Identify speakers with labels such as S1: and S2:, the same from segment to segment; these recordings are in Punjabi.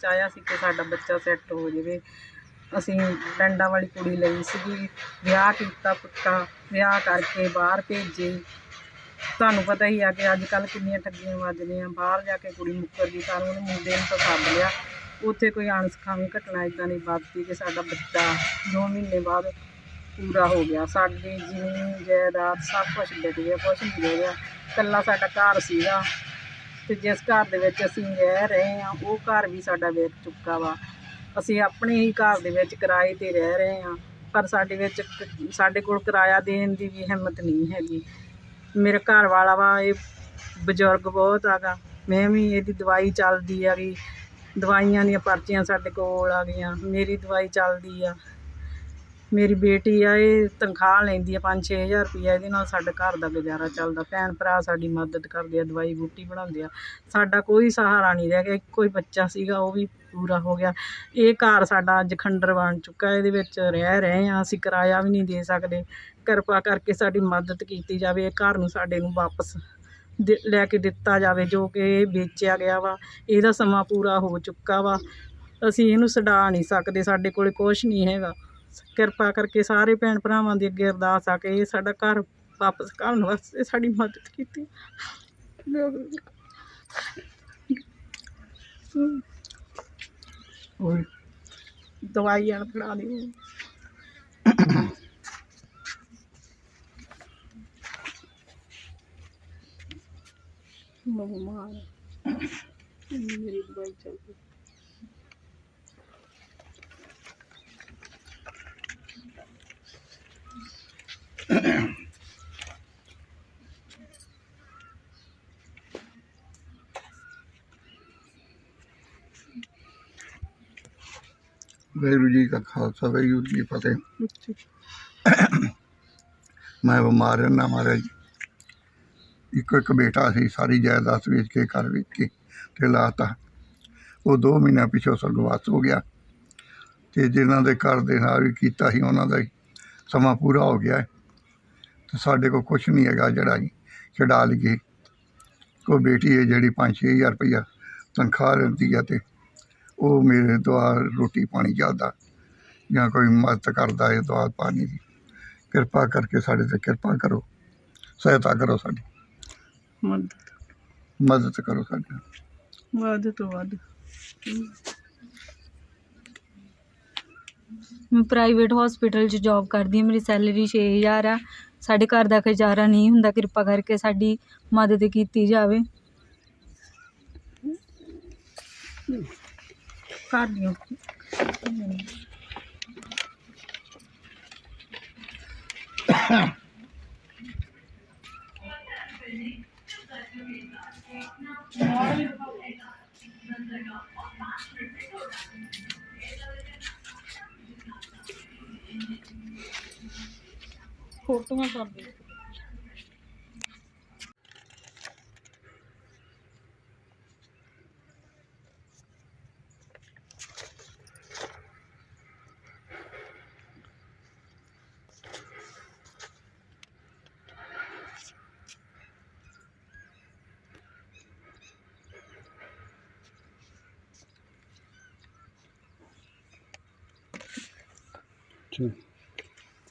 S1: ਚਾਹਿਆ ਸੀ ਕਿ ਸਾਡਾ ਬੱਚਾ ਸੈੱਟ ਹੋ ਜਾਵੇ। ਅਸੀਂ ਪਿੰਡਾਂ ਵਾਲੀ ਕੁੜੀ ਲਈ ਸੀਗੀ। ਵਿਆਹ ਕੀਤਾ ਪੱਕਾ ਵਿਆਹ ਕਰਕੇ ਬਾਹਰ ਭੇਜੇ। ਤੁਹਾਨੂੰ ਪਤਾ ਹੀ ਆ ਕਿ ਅੱਜ ਕੱਲ ਕਿੰਨੀਆਂ ਠੱਗੀਆਂ ਵੱਜਦੀਆਂ। ਬਾਹਰ ਜਾ ਕੇ ਕੁੜੀ ਮੁੱਕਰ ਗਈ, ਤਾਂ ਉਹਨੇ ਮੁੰਡੇ ਨੂੰ ਤਾਂ ਸੱਦ ਲਿਆ। ਉੱਥੇ ਕੋਈ ਅਣਸਖਾਵੀ ਘਟਨਾ ਇਦਾਂ ਨਹੀਂ ਵਾਪਰੀ ਕਿ ਸਾਡਾ ਬੱਚਾ 2 ਮਹੀਨੇ ਬਾਅਦ ਪੂਰਾ ਹੋ ਗਿਆ। ਸਾਡੀ ਜ਼ਮੀਨ ਜਾਇਦਾਦ ਸਭ ਕੁਝ ਵਿਕ ਗਿਆ ਕੁਝ ਨਹੀਂ ਰਹਿ। ਗਿਆ ਇਕੱਲਾ ਸਾਡਾ ਘਰ ਸੀਗਾ। ਤੇ ਜਿਸ ਘਰ ਦੇ ਵਿੱਚ ਅਸੀਂ ਰਹਿ ਰਹੇ ਹਾਂ, ਉਹ ਘਰ ਵੀ ਸਾਡਾ ਵਿਕ ਚੁੱਕਾ ਵਾ। ਅਸੀਂ ਆਪਣੇ ਹੀ ਘਰ ਦੇ ਵਿੱਚ ਕਿਰਾਏ ਤੇ ਰਹਿ ਰਹੇ ਹਾਂ, ਪਰ ਸਾਡੇ ਵਿੱਚ ਸਾਡੇ ਕੋਲ ਕਿਰਾਇਆ ਦੇਣ ਦੀ ਵੀ ਹਿੰਮਤ ਨਹੀਂ ਹੈਗੀ। ਮੇਰਾ ਘਰ ਵਾਲਾ ਵਾ, ਇਹ ਬਜ਼ੁਰਗ ਬਹੁਤ ਆਗਾ ਮੈਂ ਵੀ ਇਹਦੀ ਦਵਾਈ ਚੱਲਦੀ ਆ ਹੈਗੀ। ਦਵਾਈਆਂ ਦੀਆਂ ਪਰਚੀਆਂ ਸਾਡੇ ਕੋਲ ਆ ਗਈਆਂ। ਮੇਰੀ ਦਵਾਈ ਚੱਲਦੀ ਆ। ਮੇਰੀ ਬੇਟੀ ਆ, ਇਹ ਤਨਖਾਹ ਲੈਂਦੀ ਆ 5-6000 ਰੁਪਈਆ, ਇਹਦੇ ਨਾਲ ਸਾਡੇ ਘਰ ਦਾ ਗੁਜ਼ਾਰਾ ਚੱਲਦਾ। ਭੈਣ ਭਰਾ ਸਾਡੀ ਮਦਦ ਕਰਦੇ ਆ, ਦਵਾਈ ਬੂਟੀ ਬਣਾਉਂਦੇ ਆ। ਸਾਡਾ ਕੋਈ ਸਹਾਰਾ ਨਹੀਂ ਰਹਿ ਗਿਆ, ਇੱਕੋ ਹੀ ਬੱਚਾ ਸੀਗਾ, ਉਹ ਵੀ ਪੂਰਾ ਹੋ ਗਿਆ। ਇਹ ਘਰ ਸਾਡਾ ਅੱਜ ਖੰਡਰ ਬਣ ਚੁੱਕਾ, ਇਹਦੇ ਵਿੱਚ ਰਹਿ ਰਹੇ ਆ, ਅਸੀਂ ਕਿਰਾਇਆ ਵੀ ਨਹੀਂ ਦੇ ਸਕਦੇ। ਕਿਰਪਾ ਕਰਕੇ ਸਾਡੀ ਮਦਦ ਕੀਤੀ ਜਾਵੇ, ਇਹ ਘਰ ਨੂੰ ਸਾਡੇ ਨੂੰ ਵਾਪਸ ਲੈ ਕੇ ਦਿੱਤਾ ਜਾਵੇ, ਜੋ ਕਿ ਇਹ ਵੇਚਿਆ ਗਿਆ ਵਾ। ਇਹਦਾ ਸਮਾਂ ਪੂਰਾ ਹੋ ਚੁੱਕਾ ਵਾ। ਅਸੀਂ ਇਹਨੂੰ ਛਡਾ ਨਹੀਂ ਸਕਦੇ, ਸਾਡੇ ਕੋਲ ਕੁਝ ਨਹੀਂ ਹੈਗਾ। ਕਿਰਪਾ ਕਰਕੇ ਸਾਰੇ ਭੈਣ ਭਰਾਵਾਂ ਦੀ ਅੱਗੇ ਅਰਦਾਸ ਆ ਕਿ ਇਹ ਸਾਡਾ ਘਰ ਵਾਪਸ ਕਰਨ ਵਾਸਤੇ ਸਾਡੀ ਮਦਦ ਕੀਤੀ। ਓਏ। ਦਵਾਈ ਆਣ ਫੜਾ ਦਿਓ। ਮੈਂ ਬਿਮਾਰ ਹਾਂ। ਮੇਰੀ ਦਵਾਈ ਚੱਲਦੀ
S2: ਵਾਹਿਗੁਰੂ ਜੀ ਕਾ ਖਾਲਸਾ ਵਾਹਿਗੁਰੂ ਜੀ ਕੀ ਫਤਿਹ। ਮੈਂ ਬਿਮਾਰ ਰਹਿੰਦਾ ਮਹਾਰਾਜ। ਇੱਕੋ ਇੱਕ ਬੇਟਾ ਸੀ ਸਾਰੀ ਜਾਇਦਾਦ ਵੇਚ ਕੇ ਘਰ ਵੇਚ ਕੇ ਤੇ ਲਾਤਾ। ਉਹ 2 ਮਹੀਨਿਆਂ ਪਿਛੋਂ ਸਰਗਵਾਸ ਹੋ ਗਿਆ। ਤੇ ਜਿਨ੍ਹਾਂ ਦੇ ਘਰ ਦੇ ਨਾਲ ਵੀ ਕੀਤਾ ਸੀ ਉਹਨਾਂ ਦਾ ਹੀ ਸਮਾਂ ਪੂਰਾ ਹੋ ਗਿਆ। ਹੈ। ਤੇ ਸਾਡੇ ਕੋਲ ਕੁਝ ਨਹੀਂ ਹੈਗਾ ਜਿਹੜਾ ਅਸੀਂ ਛਡਾ ਲਈਏ। ਕੋਈ ਬੇਟੀ ਹੈ ਜਿਹੜੀ 5-6000 ਰੁਪਈਆ ਤਨਖਾਹ ਲੈਂਦੀ ਆ ਤੇ ਉਹ ਮੇਰੇ ਦੁਆਰ ਰੋਟੀ ਪਾਣੀ ਚੱਲਦਾ ਜਾਂ ਕੋਈ ਮਦਦ ਕਰਦਾ ਹੈ ਦੁਆਰ ਪਾਣੀ ਦੀ। ਕਿਰਪਾ ਕਰਕੇ ਸਾਡੇ ਤੇ ਕਿਰਪਾ ਕਰੋ। ਸਹਾਇਤਾ ਕਰੋ ਸਾਡੀ।
S1: ਮਦਦ
S2: ਮਦਦ ਕਰੋ ਸਾਡੀ।
S1: ਵੱਧ ਤੋਂ ਵੱਧ।
S3: ਮੈਂ ਪ੍ਰਾਈਵੇਟ ਹਸਪੀਟਲ 'ਚ ਜੌਬ ਕਰਦੀ ਹਾਂ ਮੇਰੀ ਸੈਲਰੀ 6000 ਆ। ਸਾਡੇ ਘਰ ਦਾ ਗੁਜ਼ਾਰਾ ਨਹੀਂ ਹੁੰਦਾ ਕਿਰਪਾ ਕਰਕੇ ਸਾਡੀ ਮਦਦ ਕੀਤੀ ਜਾਵੇ।
S1: Pardon. Korktum efendim.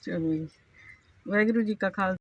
S1: ਚਲੋ ਜੀ। ਵਾਹਿਗੁਰੂ ਜੀ ਕਾ ਖਾਲਸਾ।